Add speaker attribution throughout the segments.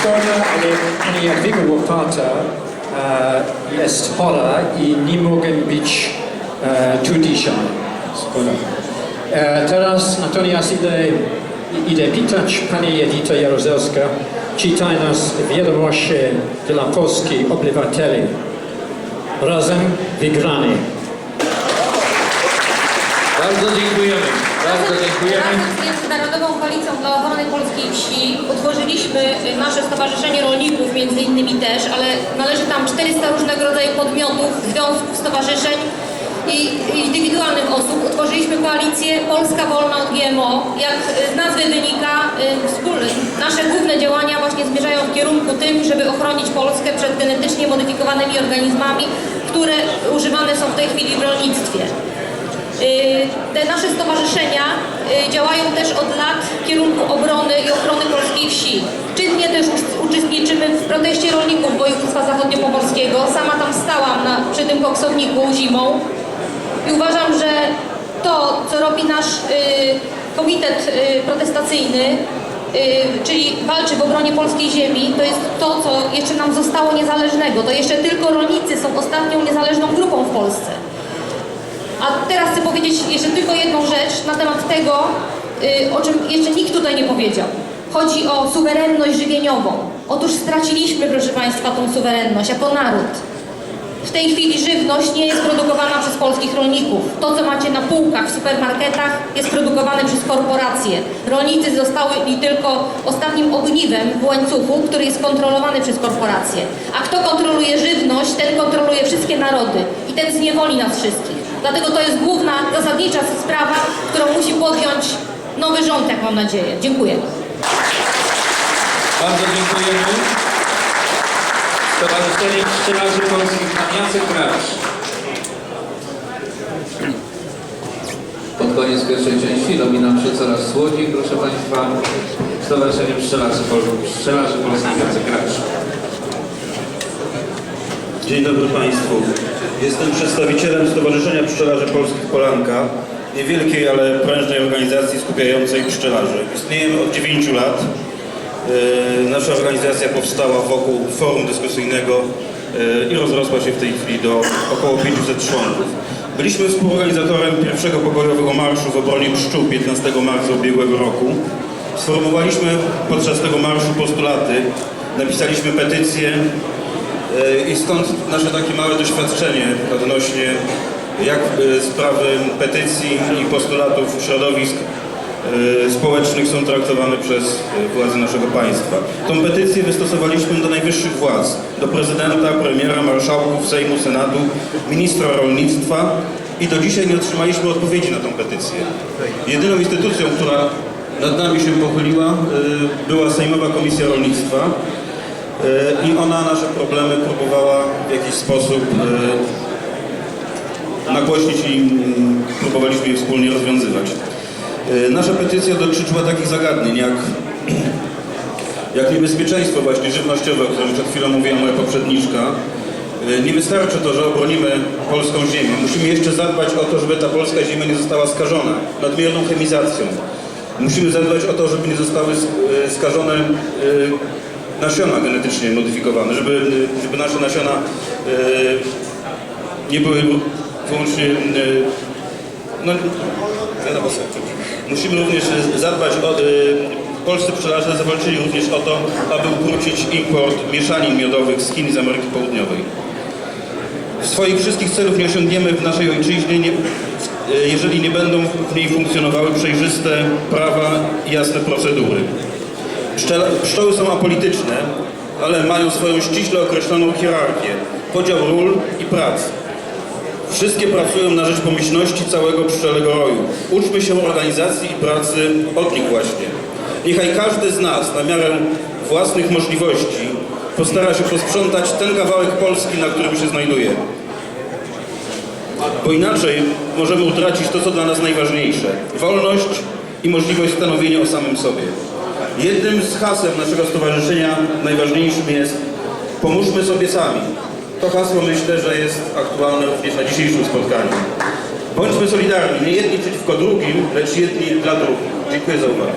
Speaker 1: Historia ale Jadwiga Łopata e, jest chora i nie mogę być e, tu dzisiaj. Szkoda. E, teraz natomiast idę, idę pytać Pani Edyta Jaruzelska, czytaj nas wiadomości dla Polski obywateli. Razem wygrany.
Speaker 2: Bardzo dziękujemy. Bardzo dziękujemy.
Speaker 3: Razem z Międzynarodową Koalicją dla Ochrony Polskiej Wsi utworzyliśmy y, nasze Stowarzyszenie Rolników, między innymi też, ale należy tam 400 różnego rodzaju podmiotów, związków, stowarzyszeń i indywidualnych osób. Utworzyliśmy koalicję Polska Wolna od GMO. Jak y, z nazwy wynika, y, wspólne, nasze główne działania właśnie zmierzają w kierunku tym, żeby ochronić Polskę przed genetycznie modyfikowanymi organizmami, które używane są w tej chwili w rolnictwie. Y, Te nasze stowarzyszenia y, działają też od lat w kierunku obrony i ochrony polskiej wsi. Czynnie też uczestniczymy w proteście rolników województwa zachodniopomorskiego. Sama tam stałam na, przy tym koksowniku zimą i uważam, że to, co robi nasz y, komitet protestacyjny, czyli walczy w obronie polskiej ziemi, to jest to, co jeszcze nam zostało niezależnego. To jeszcze tylko rolnicy są ostatnią niezależną grupą w Polsce. A teraz chcę powiedzieć jeszcze tylko jedną rzecz na temat tego, y, o czym jeszcze nikt tutaj nie powiedział. Chodzi o suwerenność żywieniową. Otóż straciliśmy, proszę Państwa, tą suwerenność jako naród. W tej chwili żywność nie jest produkowana przez polskich rolników. To, co macie na półkach w supermarketach, jest produkowane przez korporacje. Rolnicy zostali tylko ostatnim ogniwem w łańcuchu, który jest kontrolowany przez korporacje. A kto kontroluje żywność, ten kontroluje wszystkie narody i ten zniewoli nas wszystkich. Dlatego to jest główna, zasadnicza sprawa, którą musi podjąć nowy rząd, jak mam nadzieję. Dziękuję.
Speaker 2: Bardzo dziękujemy. Stowarzyszenie Pszczelarzy Polskich pan Jacek Kracz. Pod koniec pierwszej części robi nam się coraz słodziej, proszę Państwa. Stowarzyszenie Pszczelarzy, Pol- Pszczelarzy Polskich Jacek Kracz.
Speaker 4: Dzień dobry Państwu. Jestem przedstawicielem Stowarzyszenia Pszczelarzy Polskich Polanka, niewielkiej, ale prężnej organizacji skupiającej pszczelarzy. Istniejemy od 9 lat. E, Nasza organizacja powstała wokół forum dyskusyjnego e, i rozrosła się w tej chwili do około 500 członków. Byliśmy współorganizatorem pierwszego pokojowego marszu w obronie pszczół 15 marca ubiegłego roku. Sformułowaliśmy podczas tego marszu postulaty, napisaliśmy petycję, E, I stąd nasze takie małe doświadczenie odnośnie jak e, sprawy petycji i postulatów środowisk e, społecznych są traktowane przez e, władze naszego państwa. Tą petycję wystosowaliśmy do najwyższych władz, do prezydenta, premiera, marszałków, Sejmu, Senatu, ministra rolnictwa i do dzisiaj nie otrzymaliśmy odpowiedzi na tą petycję. Jedyną instytucją, która nad nami się pochyliła, była Sejmowa Komisja Rolnictwa, i ona nasze problemy próbowała w jakiś sposób e, nagłośnić i mm, próbowaliśmy je wspólnie rozwiązywać. E, Nasza petycja dotyczyła takich zagadnień jak, jak niebezpieczeństwo właśnie żywnościowe, o którym przed chwilą mówiła moja poprzedniczka. E, Nie wystarczy to, że obronimy polską ziemię. Musimy jeszcze zadbać o to, żeby ta polska ziemia nie została skażona nadmierną chemizacją. Musimy zadbać o to, żeby nie zostały sk- e, skażone e, nasiona genetycznie modyfikowane, żeby, żeby nasze nasiona e, nie były wyłącznie, e, no wiadomo. Musimy również zadbać o, e, polscy pszczelarze zawalczyli również o to, aby ukrócić import mieszanin miodowych z Chin z Ameryki Południowej. Swoich wszystkich celów nie osiągniemy w naszej ojczyźnie, nie, jeżeli nie będą w niej funkcjonowały przejrzyste prawa i jasne procedury. Pszczoły są apolityczne, ale mają swoją ściśle określoną hierarchię, podział ról i prac. Wszystkie pracują na rzecz pomyślności całego pszczelego roju. Uczmy się organizacji i pracy od nich właśnie. Niechaj każdy z nas na miarę własnych możliwości postara się posprzątać ten kawałek Polski, na którym się znajduje. Bo inaczej możemy utracić to, co dla nas najważniejsze. Wolność i możliwość stanowienia o samym sobie. Jednym z haseł naszego stowarzyszenia najważniejszym jest pomóżmy sobie sami. To hasło myślę, że jest aktualne również na dzisiejszym spotkaniu. Bądźmy solidarni, nie jedni przeciwko drugim, lecz jedni dla drugich. Dziękuję za uwagę.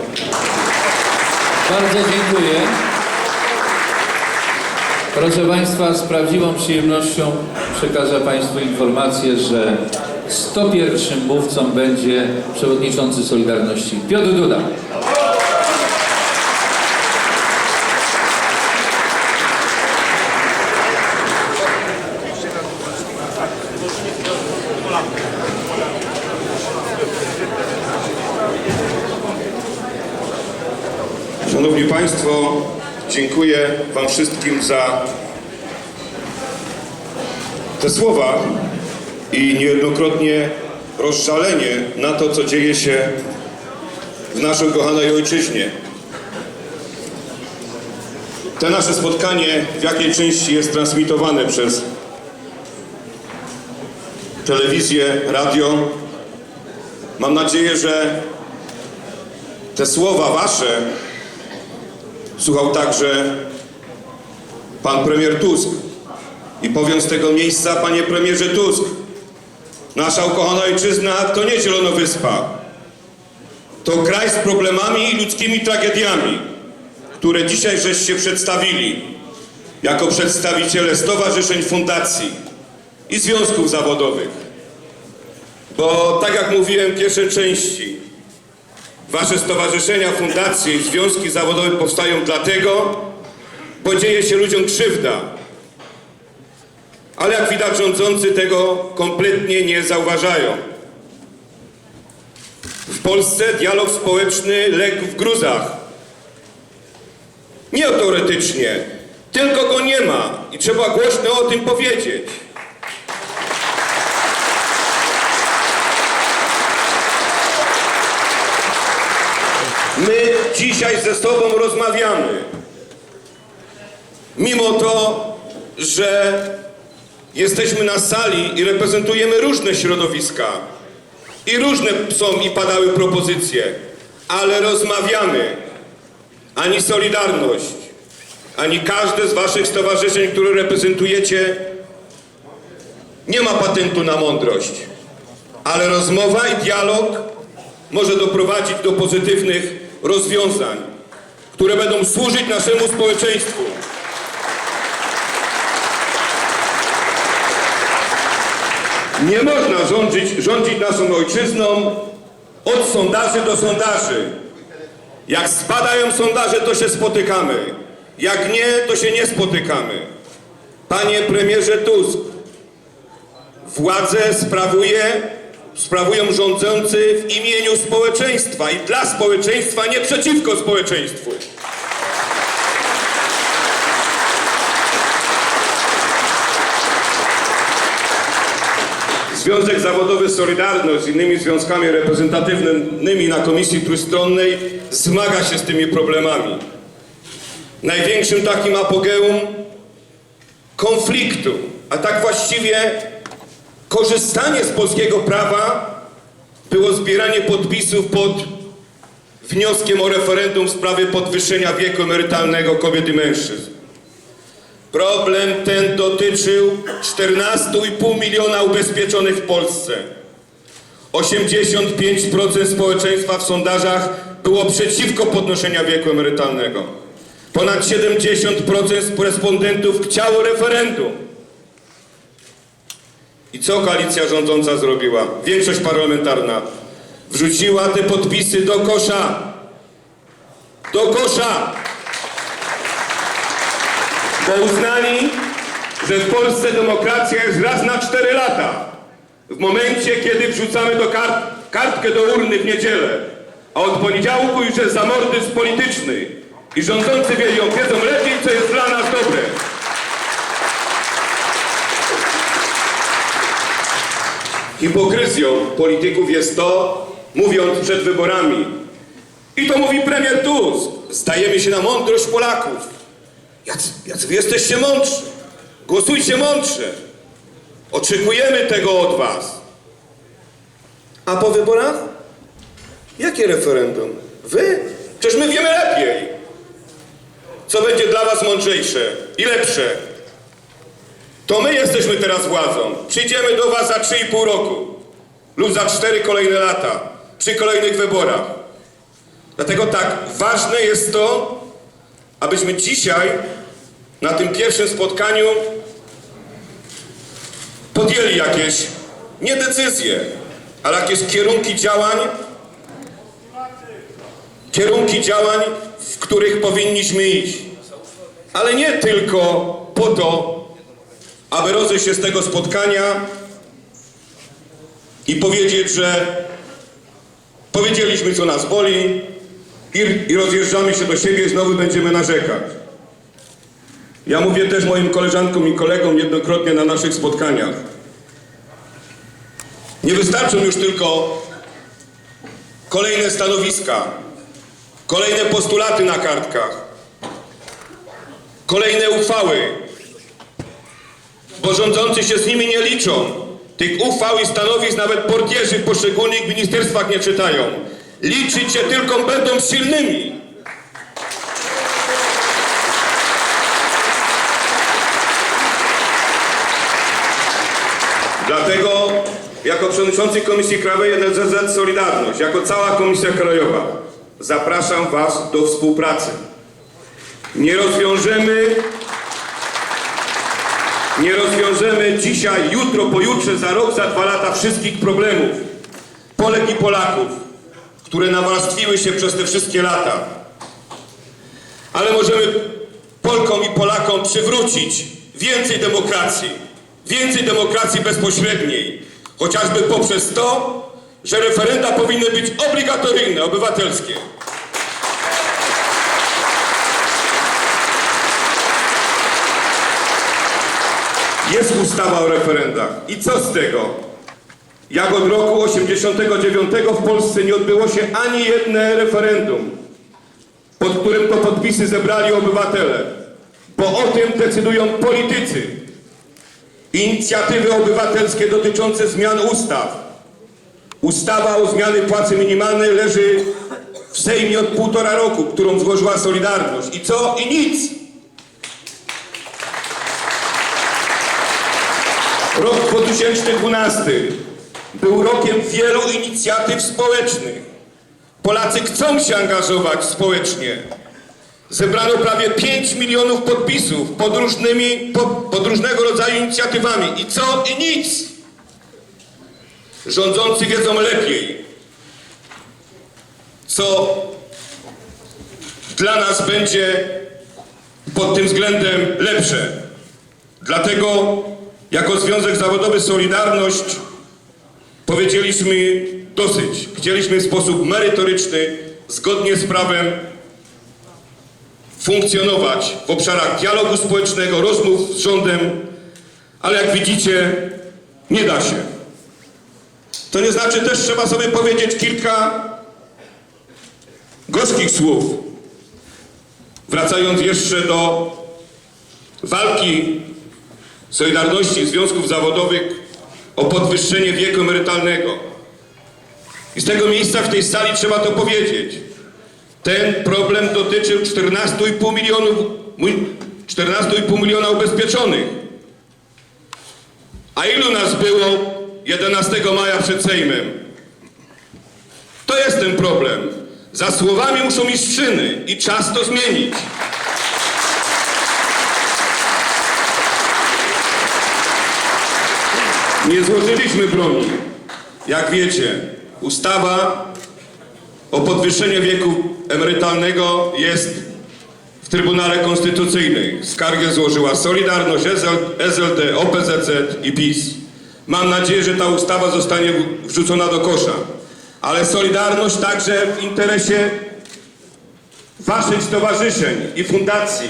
Speaker 2: Bardzo dziękuję. Proszę Państwa, z prawdziwą przyjemnością przekażę Państwu informację, że 101 mówcą będzie przewodniczący Solidarności Piotr Duda.
Speaker 5: Państwo, dziękuję Wam wszystkim za te słowa i niejednokrotnie rozżalenie na to, co dzieje się w naszej kochanej ojczyźnie. Te nasze spotkanie w jakiej części jest transmitowane przez telewizję, radio. Mam nadzieję, że te słowa Wasze Słuchał także pan premier Tusk. I powiem z tego miejsca, panie premierze Tusk, nasza ukochana ojczyzna to nie Zielonowyspa. To kraj z problemami i ludzkimi tragediami, które dzisiaj żeście przedstawili jako przedstawiciele stowarzyszeń, fundacji i związków zawodowych. Bo tak jak mówiłem w pierwszej części, Wasze stowarzyszenia, fundacje i związki zawodowe powstają dlatego, bo dzieje się ludziom krzywda. Ale jak widać rządzący tego kompletnie nie zauważają. W Polsce dialog społeczny legł w gruzach. Nie teoretycznie, tylko go nie ma i trzeba głośno o tym powiedzieć. My dzisiaj ze sobą rozmawiamy. Mimo to, że jesteśmy na sali i reprezentujemy różne środowiska i różne są i padały propozycje, ale rozmawiamy. Ani Solidarność, ani każde z waszych stowarzyszeń, które reprezentujecie, nie ma patentu na mądrość. Ale rozmowa i dialog może doprowadzić do pozytywnych rozwiązań, które będą służyć naszemu społeczeństwu. Nie można rządzić, rządzić naszą ojczyzną od sondaży do sondaży. Jak spadają sondaże, to się spotykamy. Jak nie, to się nie spotykamy. Panie premierze Tusk, władzę sprawuje, sprawują rządzący w imieniu społeczeństwa i dla społeczeństwa, nie przeciwko społeczeństwu. Związek Zawodowy Solidarność z innymi związkami reprezentatywnymi na Komisji Trójstronnej zmaga się z tymi problemami. Największym takim apogeum konfliktu, a tak właściwie korzystanie z polskiego prawa było zbieranie podpisów pod wnioskiem o referendum w sprawie podwyższenia wieku emerytalnego kobiet i mężczyzn. Problem ten dotyczył 14,5 miliona ubezpieczonych w Polsce. 85% społeczeństwa w sondażach było przeciwko podnoszeniu wieku emerytalnego. Ponad 70% respondentów chciało referendum. I co koalicja rządząca zrobiła? Większość parlamentarna wrzuciła te podpisy do kosza. Do kosza! Bo uznali, że w Polsce demokracja jest raz na cztery lata. W momencie, kiedy wrzucamy do kart, kartkę do urny w niedzielę, a od poniedziałku już jest zamordyzm polityczny i rządzący wiedzą, wiedzą lepiej, co jest dla nas dobre. Hipokryzją polityków jest to, mówiąc przed wyborami, i to mówi premier Tusk, zdajemy się na mądrość Polaków. Jacy, jacy wy jesteście mądrzy. Głosujcie mądrze. Oczekujemy tego od was. A po wyborach? Jakie referendum? Wy? Przecież my wiemy lepiej. Co będzie dla was mądrzejsze i lepsze. To my jesteśmy teraz władzą. Przyjdziemy do was za 3,5 roku lub za 4 kolejne lata przy kolejnych wyborach. Dlatego tak ważne jest to, abyśmy dzisiaj na tym pierwszym spotkaniu podjęli jakieś nie decyzje, ale jakieś kierunki działań, kierunki działań, w których powinniśmy iść. Ale nie tylko po to, aby rozejść się z tego spotkania i powiedzieć, że powiedzieliśmy, co nas boli i, i rozjeżdżamy się do siebie i znowu będziemy narzekać. Ja mówię też moim koleżankom i kolegom jednokrotnie na naszych spotkaniach. Nie wystarczą już tylko kolejne stanowiska, kolejne postulaty na kartkach, kolejne uchwały, bo rządzący się z nimi nie liczą. Tych uchwał i stanowisk nawet portierzy w poszczególnych ministerstwach nie czytają. Liczyć się tylko będą silnymi. Dlatego jako przewodniczący Komisji Krajowej NZZ Solidarność, jako cała Komisja Krajowa zapraszam Was do współpracy. Nie rozwiążemy nie rozwiążemy dzisiaj, jutro, pojutrze, za rok, za dwa lata wszystkich problemów Polek i Polaków, które nawarstwiły się przez te wszystkie lata. Ale możemy Polkom i Polakom przywrócić więcej demokracji, więcej demokracji bezpośredniej, chociażby poprzez to, że referenda powinny być obligatoryjne, obywatelskie. Jest ustawa o referendach. I co z tego? Jak od roku 89 w Polsce nie odbyło się ani jedne referendum, pod którym to podpisy zebrali obywatele, bo o tym decydują politycy. Inicjatywy obywatelskie dotyczące zmian ustaw. Ustawa o zmiany płacy minimalnej leży w Sejmie od półtora roku, którą złożyła Solidarność. I co? I nic. Rok 2012 był rokiem wielu inicjatyw społecznych. Polacy chcą się angażować społecznie. Zebrano prawie 5 milionów podpisów pod, różnymi, pod, różnego rodzaju inicjatywami. I co? I nic. Rządzący wiedzą lepiej, co dla nas będzie pod tym względem lepsze. Dlatego jako Związek Zawodowy Solidarność powiedzieliśmy dosyć. Chcieliśmy w sposób merytoryczny, zgodnie z prawem funkcjonować w obszarach dialogu społecznego, rozmów z rządem, ale jak widzicie, nie da się. To nie znaczy też trzeba sobie powiedzieć kilka gorzkich słów. Wracając jeszcze do walki Solidarności Związków Zawodowych o podwyższenie wieku emerytalnego. I z tego miejsca w tej sali trzeba to powiedzieć. Ten problem dotyczył 14,5 milionów, 14,5 miliona ubezpieczonych. A ilu nas było 11 maja przed Sejmem? To jest ten problem. Za słowami muszą iść czyny i czas to zmienić. Nie złożyliśmy broni. Jak wiecie, ustawa o podwyższeniu wieku emerytalnego jest w Trybunale Konstytucyjnym. Skargę złożyła Solidarność, SLD, OPZZ i PiS. Mam nadzieję, że ta ustawa zostanie wrzucona do kosza. Ale Solidarność także w interesie waszych stowarzyszeń i fundacji,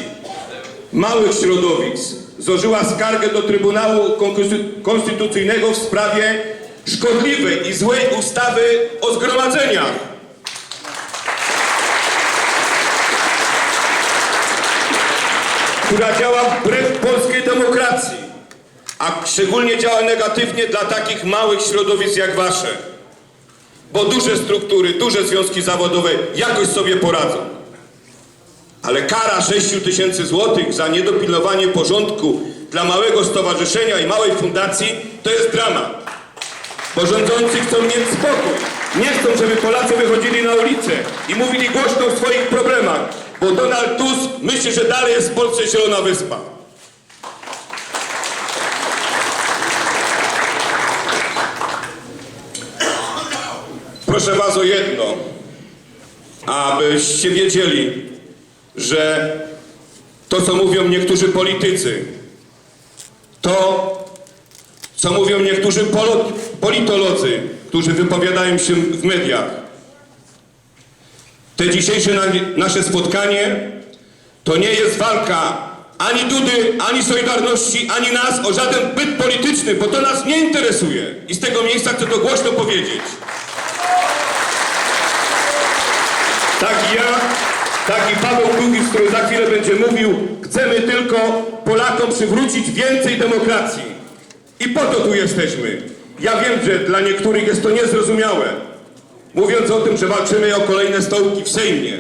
Speaker 5: małych środowisk, złożyła skargę do Trybunału Konstytu- Konstytucyjnego w sprawie szkodliwej i złej ustawy o zgromadzeniach. która działa wbrew polskiej demokracji, a szczególnie działa negatywnie dla takich małych środowisk jak wasze. Bo duże struktury, duże związki zawodowe jakoś sobie poradzą. Ale kara 6 tysięcy złotych za niedopilnowanie porządku dla małego stowarzyszenia i małej fundacji to jest dramat. Bo rządzący chcą mieć spokój. Nie chcą, żeby Polacy wychodzili na ulicę i mówili głośno o swoich problemach. Bo Donald Tusk myśli, że dalej jest w Polsce zielona wyspa. Proszę was o jedno, abyście wiedzieli, że to, co mówią niektórzy politycy, to, co mówią niektórzy politolodzy, którzy wypowiadają się w mediach. Te dzisiejsze na, nasze spotkanie to nie jest walka ani Dudy, ani Solidarności, ani nas o żaden byt polityczny, bo to nas nie interesuje. I z tego miejsca chcę to głośno powiedzieć. Tak i ja, tak i Paweł Kukiz, który za chwilę będzie mówił, chcemy tylko Polakom przywrócić więcej demokracji. I po to tu jesteśmy. Ja wiem, że dla niektórych jest to niezrozumiałe. Mówiąc o tym, że walczymy o kolejne stołki w Sejmie.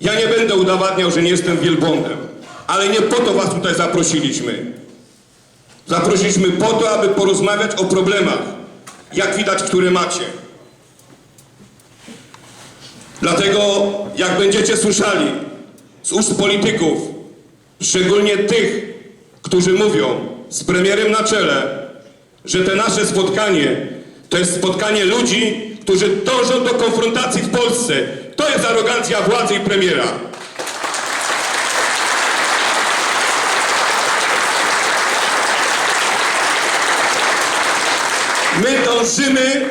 Speaker 5: Ja nie będę udowadniał, że nie jestem wielbłądem. Ale nie po to was tutaj zaprosiliśmy. Zaprosiliśmy po to, aby porozmawiać o problemach, jak widać, które macie. Dlatego, jak będziecie słyszeli z ust polityków, szczególnie tych, którzy mówią z premierem na czele, że te nasze spotkanie to jest spotkanie ludzi, którzy dążą do konfrontacji w Polsce. To jest arogancja władzy i premiera. My dążymy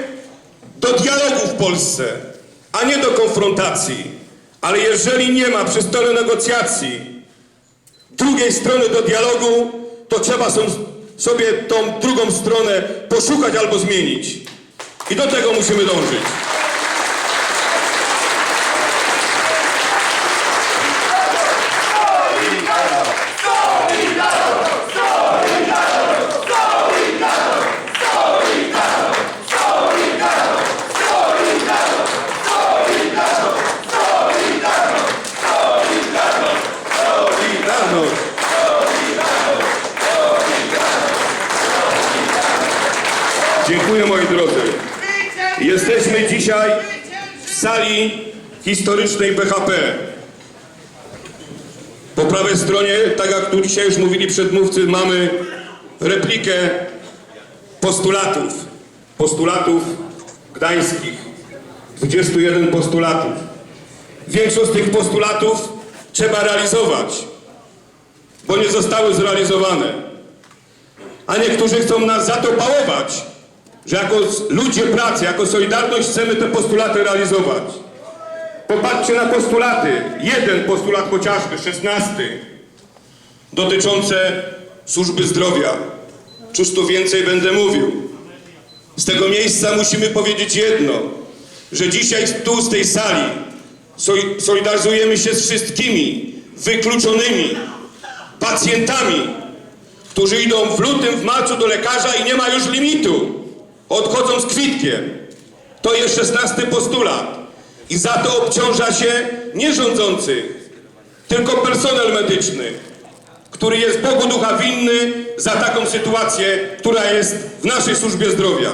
Speaker 5: do dialogu w Polsce, a nie do konfrontacji. Ale jeżeli nie ma przy stole negocjacji drugiej strony do dialogu, to trzeba sobie tą drugą stronę poszukać albo zmienić. I do tego musimy dążyć. Historycznej BHP. Po prawej stronie, tak jak tu dzisiaj już mówili przedmówcy, mamy replikę postulatów. Postulatów gdańskich. 21 postulatów. Większość z tych postulatów trzeba realizować, bo nie zostały zrealizowane. A niektórzy chcą nas za to że jako ludzie pracy, jako Solidarność chcemy te postulaty realizować. Popatrzcie na postulaty. Jeden postulat chociażby, szesnasty, dotyczące służby zdrowia. Cóż tu więcej będę mówił. Z tego miejsca musimy powiedzieć jedno, że dzisiaj tu z tej sali soli- solidaryzujemy się z wszystkimi wykluczonymi pacjentami, którzy idą w lutym, w marcu do lekarza i nie ma już limitu. Odchodzą z kwitkiem. To jest szesnasty postulat. I za to obciąża się nie rządzący, tylko personel medyczny, który jest Bogu ducha winny za taką sytuację, która jest w naszej służbie zdrowia.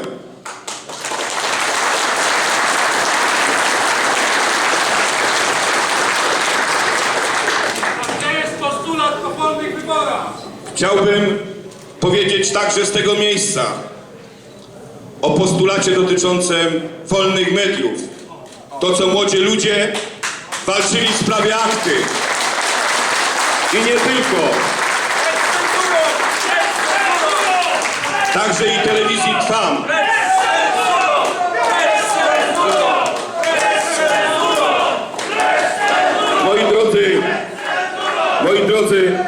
Speaker 6: Gdzie jest postulat o wolnych wyborach?
Speaker 5: Chciałbym powiedzieć także z tego miejsca o postulacie dotyczącym wolnych mediów. To, co młodzi ludzie walczyli w sprawie akty. I nie tylko. Także i telewizji Trwam. Moi drodzy, moi drodzy,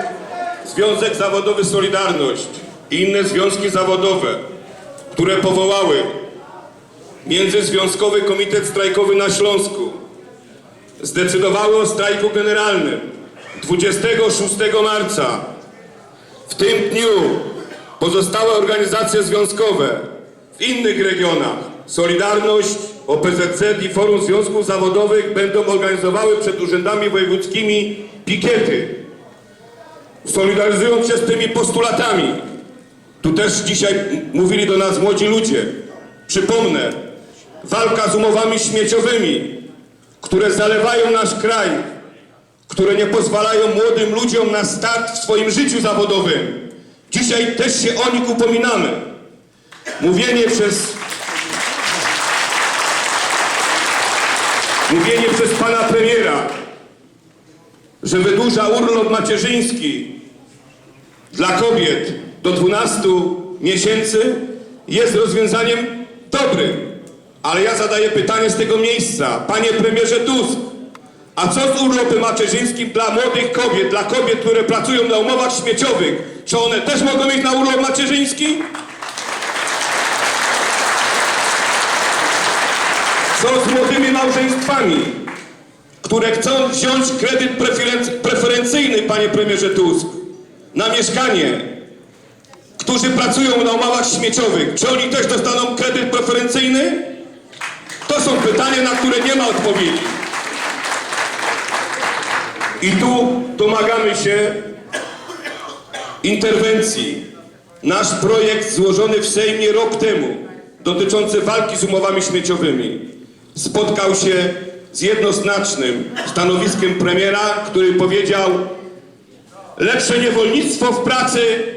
Speaker 5: Związek Zawodowy Solidarność i inne związki zawodowe, które powołały Międzyzwiązkowy Komitet Strajkowy na Śląsku, zdecydowały o strajku generalnym 26 marca. W tym dniu pozostałe organizacje związkowe w innych regionach, Solidarność, OPZZ i Forum Związków Zawodowych będą organizowały przed urzędami wojewódzkimi pikiety solidaryzując się z tymi postulatami. Tu też dzisiaj mówili do nas młodzi ludzie. Przypomnę, walka z umowami śmieciowymi, które zalewają nasz kraj, które nie pozwalają młodym ludziom na start w swoim życiu zawodowym. Dzisiaj też się o nich upominamy. Mówienie przez Mówienie przez pana premiera, że wydłuża urlop macierzyński dla kobiet do 12 miesięcy jest rozwiązaniem dobrym. Ale ja zadaję pytanie z tego miejsca. Panie premierze Tusk, a co z urlopem macierzyńskim dla młodych kobiet, dla kobiet, które pracują na umowach śmieciowych? Czy one też mogą mieć na urlop macierzyński? Co z młodymi małżeństwami, które chcą wziąć kredyt preferenc- preferencyjny, panie premierze Tusk, na mieszkanie, którzy pracują na umowach śmieciowych? Czy oni też dostaną kredyt preferencyjny? To są pytania, na które nie ma odpowiedzi. I tu domagamy się interwencji. Nasz projekt złożony w Sejmie rok temu, dotyczący walki z umowami śmieciowymi, spotkał się z jednoznacznym stanowiskiem premiera, który powiedział lepsze niewolnictwo w pracy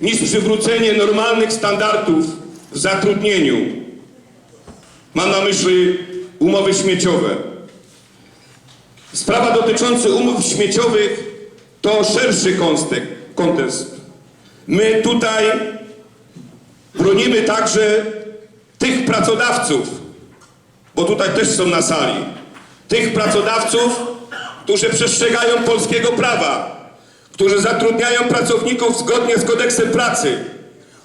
Speaker 5: niż przywrócenie normalnych standardów w zatrudnieniu. Mam na myśli umowy śmieciowe. Sprawa dotycząca umów śmieciowych to szerszy kontekst. My tutaj bronimy także tych pracodawców, bo tutaj też są na sali, tych pracodawców, którzy przestrzegają polskiego prawa, którzy zatrudniają pracowników zgodnie z kodeksem pracy,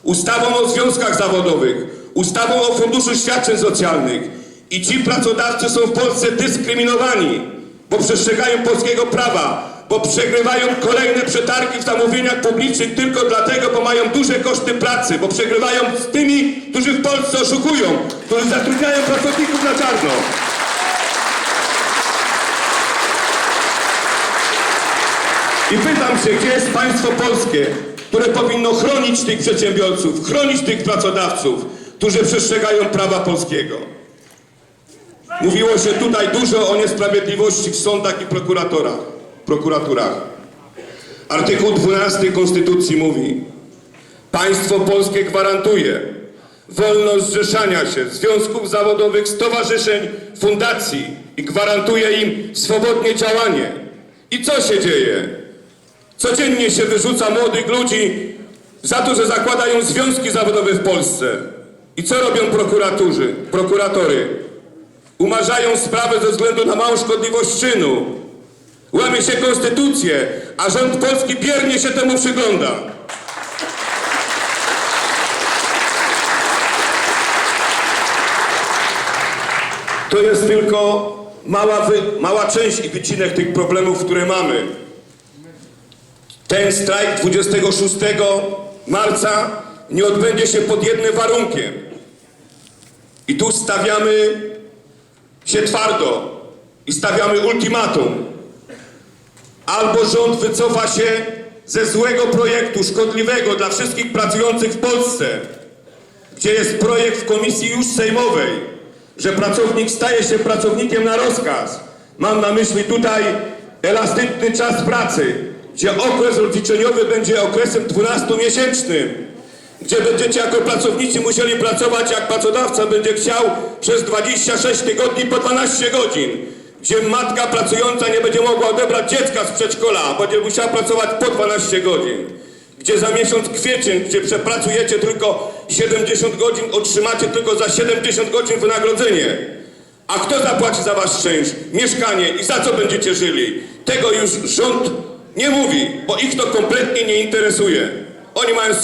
Speaker 5: ustawą o związkach zawodowych, ustawą o funduszu świadczeń socjalnych. I ci pracodawcy są w Polsce dyskryminowani, bo przestrzegają polskiego prawa, bo przegrywają kolejne przetargi w zamówieniach publicznych tylko dlatego, bo mają duże koszty pracy, bo przegrywają z tymi, którzy w Polsce oszukują, którzy zatrudniają pracowników na czarno. I pytam się, gdzie jest państwo polskie, które powinno chronić tych przedsiębiorców, chronić tych pracodawców, którzy przestrzegają prawa polskiego. Mówiło się tutaj dużo o niesprawiedliwości w sądach i prokuratorach, prokuraturach. Artykuł 12 Konstytucji mówi Państwo polskie gwarantuje wolność zrzeszania się, związków zawodowych, stowarzyszeń, fundacji i gwarantuje im swobodnie działanie. I co się dzieje? Codziennie się wyrzuca młodych ludzi za to, że zakładają związki zawodowe w Polsce. I co robią prokuraturzy, prokuratory? Umarzają sprawę ze względu na małą szkodliwość czynu. Łamie się konstytucję, a rząd polski biernie się temu przygląda. To jest tylko mała, mała część i wycinek tych problemów, które mamy. Ten strajk 26 marca nie odbędzie się pod jednym warunkiem. I tu stawiamy się twardo i stawiamy ultimatum. Albo rząd wycofa się ze złego projektu, szkodliwego dla wszystkich pracujących w Polsce, gdzie jest projekt w komisji już sejmowej, że pracownik staje się pracownikiem na rozkaz. Mam na myśli tutaj elastyczny czas pracy, gdzie okres rozliczeniowy będzie okresem 12-miesięcznym, gdzie będziecie jako pracownicy musieli pracować, jak pracodawca będzie chciał, przez 26 tygodni po 12 godzin, gdzie matka pracująca nie będzie mogła odebrać dziecka z przedszkola, będzie musiała pracować po 12 godzin, gdzie za miesiąc kwiecień, gdzie przepracujecie tylko 70 godzin, otrzymacie tylko za 70 godzin wynagrodzenie. A kto zapłaci za wasz czynsz? Mieszkanie i za co będziecie żyli? Tego już rząd nie mówi, bo ich to kompletnie nie interesuje. Oni mają swoje